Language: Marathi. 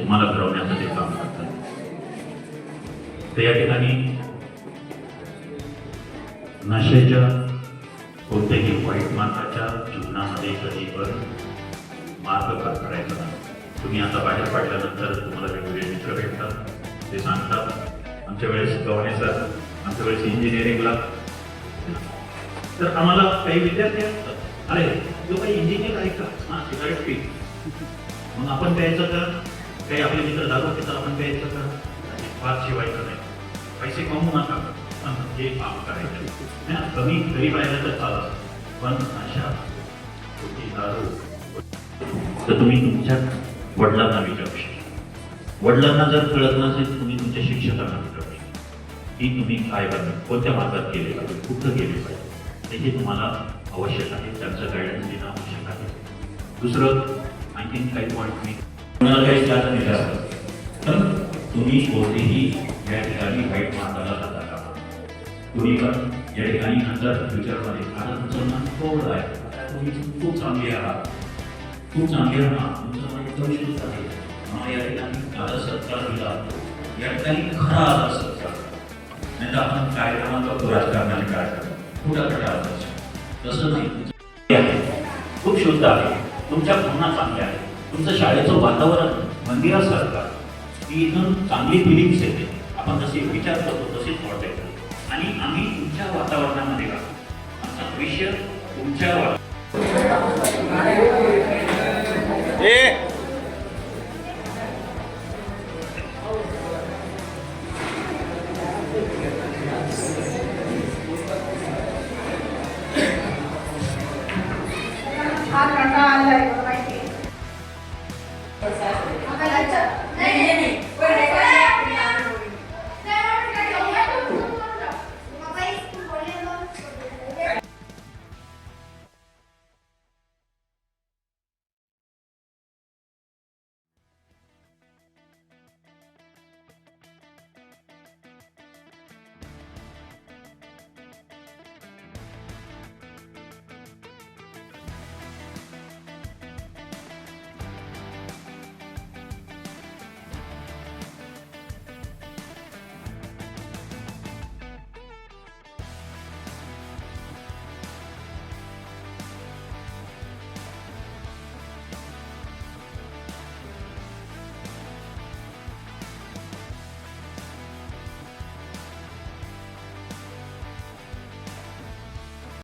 तुम्हाला घडवण्याचं ते काम करतात. तर या ठिकाणी नशेच्या कोणत्याही वाईट मार्गाच्या जीवनामध्ये कधी पण मार्ग करायचा नाही. तुम्ही आता बाहेर पडल्यानंतर तुम्हाला वेगवेगळे मित्र भेटतात ते सांगतात आमच्या वेळेस गव्हाणेसर आमच्या वेळेस इंजिनिअरिंगला तर आम्हाला काही विद्यार्थी असतात. अरे जो काही इंजिनियर आहे का? हां सिगारेट पी मग आपण प्यायचं तर काही आपले मित्र दारू पितात आपण काही का फार शिवायचं नाही पैसे कमवू नका पण हे काम करायचं ना? कमी गरीब राहिलं तर चालत पण अशा छोटी दारू तर तुम्ही तुमच्या वडिलांना विचारू शकता वडिलांना जर कळत नसेल तुम्ही तुमच्या शिक्षकांना विचारू शकता की तुम्ही काय बनवे कोणत्या मार्गात गेले पाहिजे कुठं गेले पाहिजे त्याची तुम्हाला आवश्यक आहे त्यांचं गायडन्स देणं आवश्यक आहे दुसरं आणखीन काही पॉईंट मी कोणाला काही त्रास नाही जास्त तर तुम्ही कोणतेही या ठिकाणी वाईट मार्गाला जाता का? तुम्ही पण या ठिकाणी नंतर फ्युचरमध्ये आता तुमचं मन थोडं आहे. तुम्ही खूप चांगले आहात. खूप चांगले आहात तुमचं मन एकदम शुद्ध आहे. आम्हाला या ठिकाणी आदर सत्कार दिला. या ठिकाणी खरा आदर सत्कार. नाही तर आपण कार्यक्रमात बघतो राजकारणाने काय कुठं कुठं आदर्श. तसं नाही. खूप शुद्ध आहे. तुमच्या भावना चांगल्या आहेत. तुमचं शाळेचं वातावरण मंदिरासारखं. की इथून चांगली फिलिंग्स येते. आपण जसे विचार करतो तसेच येतात. आणि आम्ही तुमच्या वातावरणामध्ये राहतो. आमचा भविष्य तुमच्या हा कंटाळा आलाय.